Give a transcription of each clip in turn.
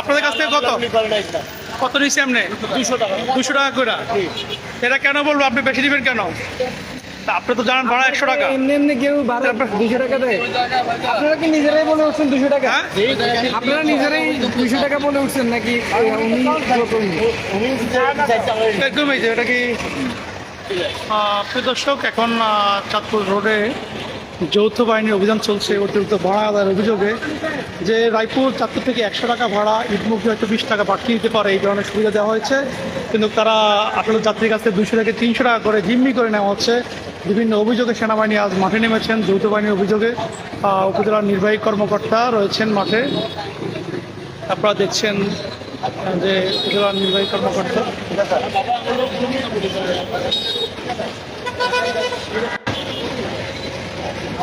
আপনাদের কাছ থেকে কত? কত নিচ্ছি আপনি? দুশো টাকা। দুশো টাকা করে? এটা কেন বলব? আপনি বেশি দিবেন কেন? আপনি তো জানেন ভাড়া একশো টাকা। এমনি এমনি কেউ বারো দুশো টাকা দেয়। আপনারা কি নিজেরাই বলে উঠছেন দুশো টাকা? হ্যাঁ? আপনারা নিজেরাই দুশো টাকা বলে উঠছেন নাকি একদমই এটা কি? দর্শক এখন চাঁদপুর রোডে যৌথ বাহিনীর অভিযান চলছে অতিরিক্ত ভাড়া আদায়ের অভিযোগে যে রায়পুর চাঁদপুর থেকে একশো টাকা ভাড়া ঈদমুখী হয়তো বিশ টাকা বাড়তি দিতে পারে, এই ধরনের সুবিধা দেওয়া হয়েছে। কিন্তু তারা আসলে যাত্রীর কাছ থেকে দুশো থেকে তিনশো টাকা করে জিম্মি করে নেওয়া হচ্ছে। বিভিন্ন অভিযোগে সেনাবাহিনী আজ মাঠে নেমেছেন, যৌথ বাহিনীর অভিযোগে উপজেলার নির্বাহী কর্মকর্তা রয়েছেন মাঠে। আপনারা দেখছেন যে উপজেলার নির্বাহী কর্মকর্তা।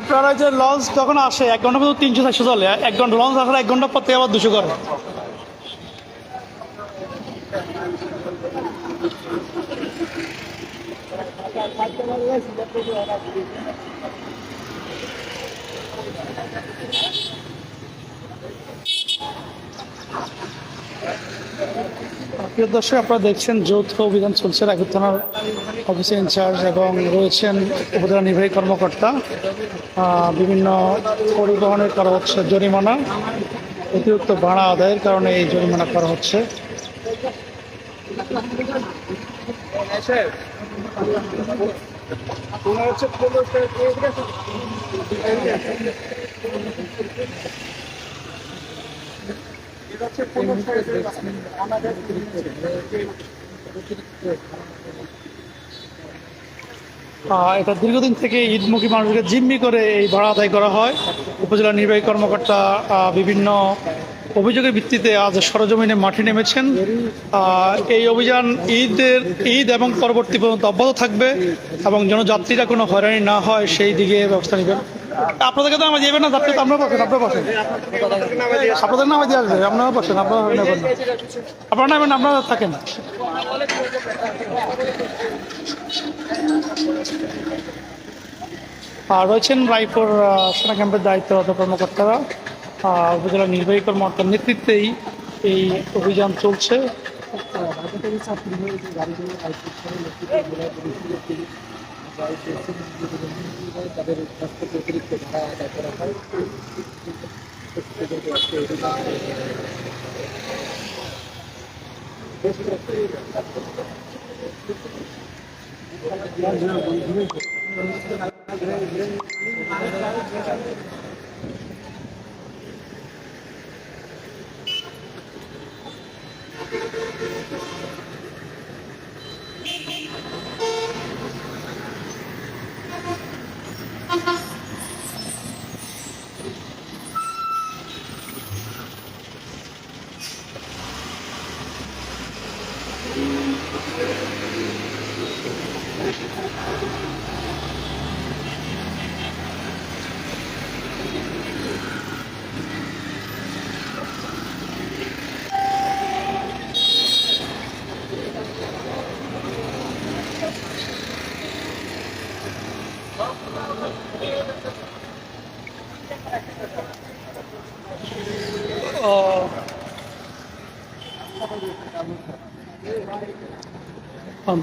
আপনারা যে লঞ্চ যখন আসে, এক ঘণ্টা পর্যন্ত তিনশো চারশো চলে, এক ঘণ্টা লঞ্চ আসলে এক ঘণ্টা পর থেকে আবার দুশো করে। প্রিয় দর্শক, আপনারা দেখছেন যৌথ অভিযান চলছে রায়পুর থানার অফিসে ইনচার্জ এবং রয়েছেন উপজেলা নির্বাহী কর্মকর্তা। বিভিন্ন পরিবহনের করা হচ্ছে জরিমানা, অতিরিক্ত ভাড়া আদায়ের কারণে এই জরিমানা করা হচ্ছে। এটা দীর্ঘদিন থেকে ঈদমুখী মানুষকে জিম্মি করে এই ভাড়া আদায় করা হয়। উপজেলা নির্বাহী কর্মকর্তা বিভিন্ন অভিযোগের ভিত্তিতে আজ সরজমিনে মাঠে নেমেছেন। এই অভিযান ঈদের, ঈদ এবং পরবর্তী পর্যন্ত অব্যাহত থাকবে এবং যেন যাত্রীরা কোনো হয়রানি না হয়, সেই দিকে ব্যবস্থা নেবেন। আপনাদেরকে তো আমার যাবেন না, যাত্রী তো আপনারা বসেন আপনারা বসেন। আপনাদের নামে দিয়ে আসবে আপনারা বসেন আপনারা নেবেন আপনারা নেবেন আপনারা থাকেন। আর রয়েছেন রায়পুর সেনা ক্যাম্পের দায়িত্বরত কর্মকর্তারা। উপজেলা নির্বাহী কর্মকর্তার নেতৃত্বেই এই অভিযান চলছে।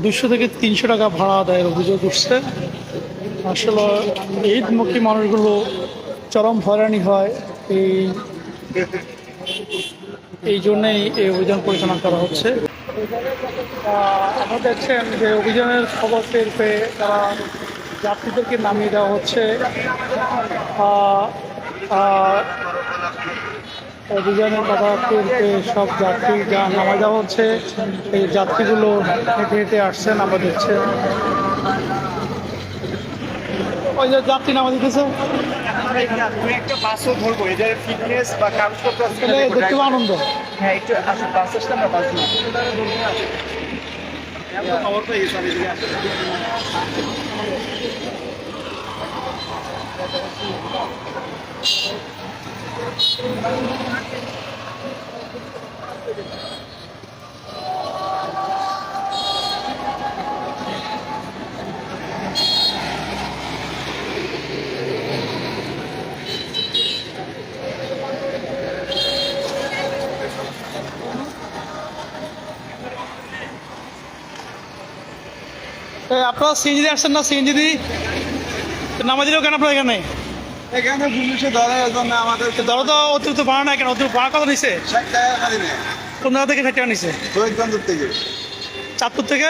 দুশো থেকে তিনশো টাকা ভাড়া আদায়ের অভিযোগ উঠছে। আসলে ঈদমুখী মানুষগুলো চরম হয়রানি হয়। এই এই জন্যেই এই অভিযান পরিচালনা করা হচ্ছে। আপনারা দেখছেন যে অভিযানের খবর টের পেয়ে তারা যাত্রীদেরকে নামিয়ে দেওয়া হচ্ছে। অভিযানের টের সব যাত্রী যা নামা দেওয়া হচ্ছে, এই যাত্রীগুলো হেঁটে হেঁটে আসছেন আমরা দেখছেন ওই যে যাত্রী নামা দিতেছে। আনন্দ। হ্যাঁ বাস ধরবো। খবর আপনারা সিএনজি দিয়ে আসছেন না? সিএনজি দিয়ে নামা দিলেও কেন আপনার এখানে? এখানে পুলিশে ধরার জন্য আমাদের ধরো তো অতিরিক্ত ভাড়া নাই কেন? অতিরিক্ত ভাড়া কত নিছে? ষাট টাকা খালি নেই কোন জায়গা থেকে ষাট টাকা নিছে। ফরিদগঞ্জ থেকে। চাঁদপুর থেকে?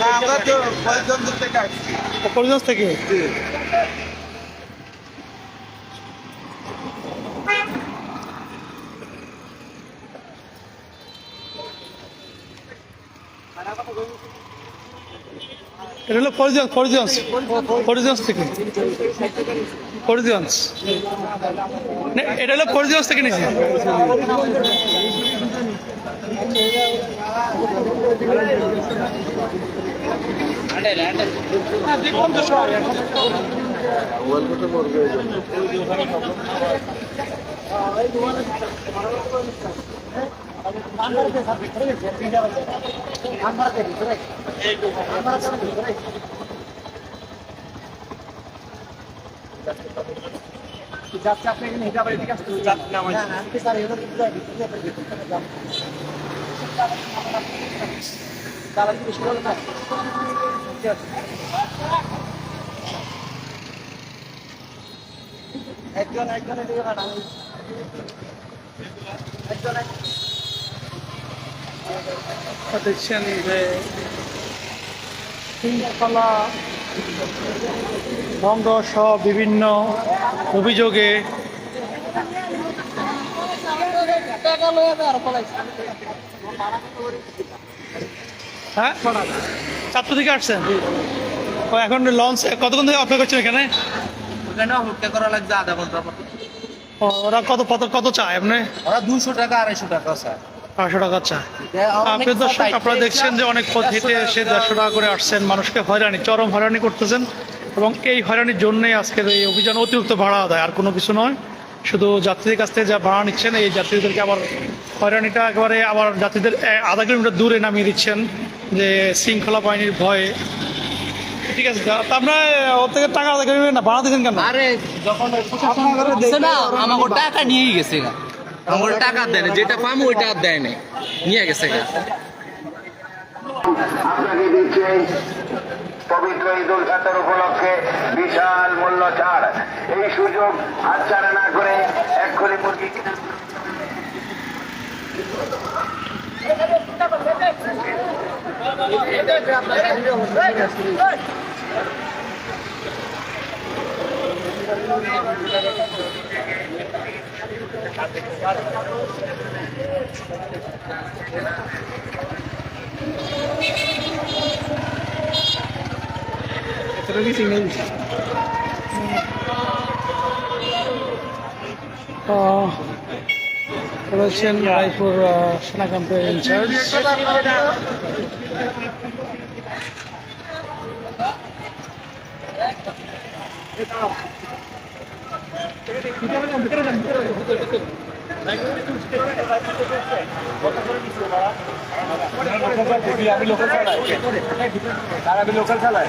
না আমরা তো ফরিদগঞ্জ থেকে আসছি। ফরিদগঞ্জ থেকে? এটা হলো ফরিদগঞ্জ ফরিদগঞ্জ। ফরিদগঞ্জ থেকে। ফরিদগঞ্জ এটা হলো ফরিদগঞ্জ থেকে নিয়েছি যাচ্ছে আপনি এখানে হেঁটে আবার এদিকে আসতে দিন। একজন একজনের দিকে পাঠানো একজন দেখছেন যে শৃঙ্খলা ভঙ্গ সহ বিভিন্ন অভিযোগে হ্যাঁ? চারটে থেকে আসছেন? ও এখন লঞ্চ কতক্ষণ থেকে অপেক্ষা করছেন এখানে? ওখানে অপেক্ষা করা লাগবে আধা ঘণ্টা মতো। ও, ওরা কত কত কত চায় আপনি? ওরা দুশো টাকা আড়াইশো টাকা স্যার পাঁচশো টাকা চায়। আপনি দর্শক আপনারা দেখছেন যে অনেক পথ হেঁটে এসে দেড়শো টাকা। করে আসছেন। মানুষকে হয়রানি চরম হয়রানি করতেছেন। এবং এই হয়রানির জন্যই আজকের এই অভিযান অতিরিক্ত ভাড়া দেয় আর কোনো কিছু নয় শুধু যাত্রীদের কাছ থেকে যা ভাড়া নিচ্ছেন এই যাত্রীদেরকে আবার হয়রানিটা একেবারে আবার যাত্রীদের আধা কিলোমিটার দূরে নামিয়ে দিচ্ছেন যে শৃঙ্খলা বাহিনীর ভয়ে। ঠিক আছে তা আপনার ওর থেকে টাকা আদায় করে নেবেন না ভাড়া দিচ্ছেন কেন? আরে যখন আমাকে টাকা নিয়েই গেছে আমার টাকা দেয় না যেটা ওইটা দেয় নিয়ে গেছে আপনাকে পবিত্র ঈদ উল উপলক্ষে বিশাল মূল্য ছাড়। এই সুযোগ হাতছাড়া না করে এক্ষুনি মুরগি কিনে আহ, রয়েছেন রায়পুর সেনা ক্যাম্পের ইনচার্জ আমি লোকাল চালাই আমি লোকাল চালাই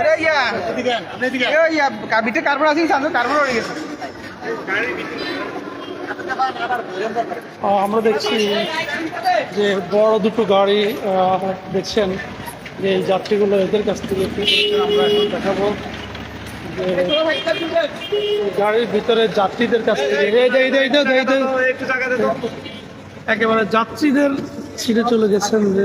এটা ইয়া এ ইয়া কাবিতে কার্বন আছে কার্বন উড়ে গেছে। আমরা দেখছি যে বড় দুটো গাড়ি দেখছেন যে এই যাত্রীগুলো এদের কাছ থেকে আমরা এখন দেখাবো গাড়ির ভিতরে যাত্রীদের কাছ থেকে। একেবারে যাত্রীদের ছিঁড়ে চলে গেছেন যে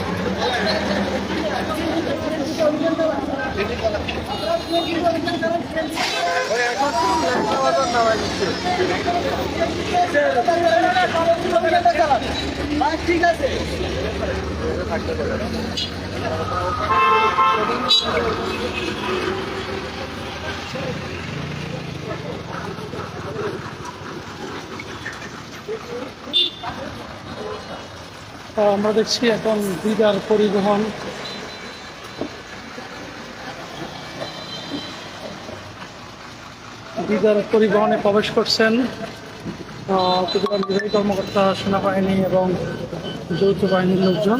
আমরা দেখছি এখন দিদার পরিবহন দিদার পরিবহনে প্রবেশ করছেন। ত্রিপুরা নির্বাহী কর্মকর্তা সেনাবাহিনী এবং যৌথ বাহিনীর লোকজন।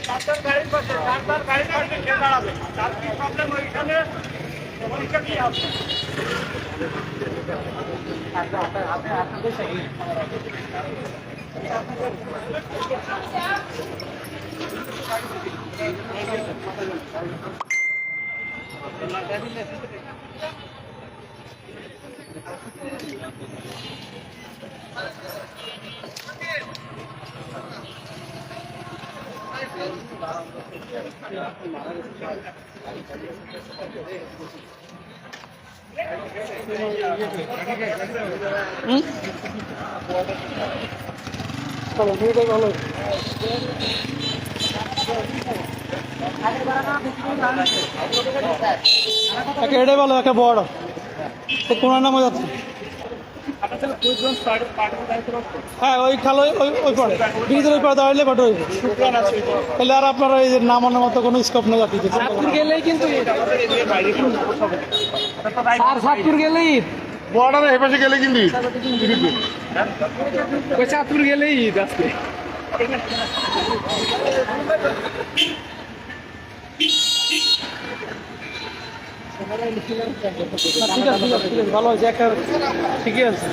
ডাক্তার গাড়ি পাশে ডাক্তার গাড়ি পাশে সে দাঁড়াবে তার কি প্রবলেম ওইখানে পরীক্ষা কি আছে Thank you. ভালো একে এটাই ভালো একে বড়। কোন নামে যাচ্ছে। হ্যাঁ ওই খালো ওই ওই পরে। ব্রিজের ওই পরে দাঁড়াইলে ঘটে হইবে তাহলে আর আপনারা এই নামানোর মতো কোনো স্কোপ নেই সাতপুর গেলেই কিন্তু আর সাতপুর গেলেই বর্ডারে হেপাশে গেলে কিন্তু ওই সাতপুর গেলেই ঈদ আজকে। ঠিক আছে ঠিক আছে ঠিক আছে, ভালো হয়েছে একটা ঠিকই আছে।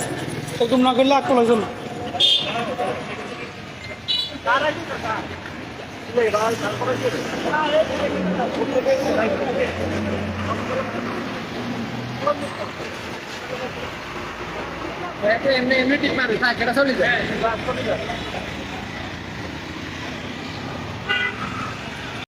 এরকম না করলে আক্রমণ হয়েছে না। এমনি এমনি টিপ মারে, থাক চলে যায়।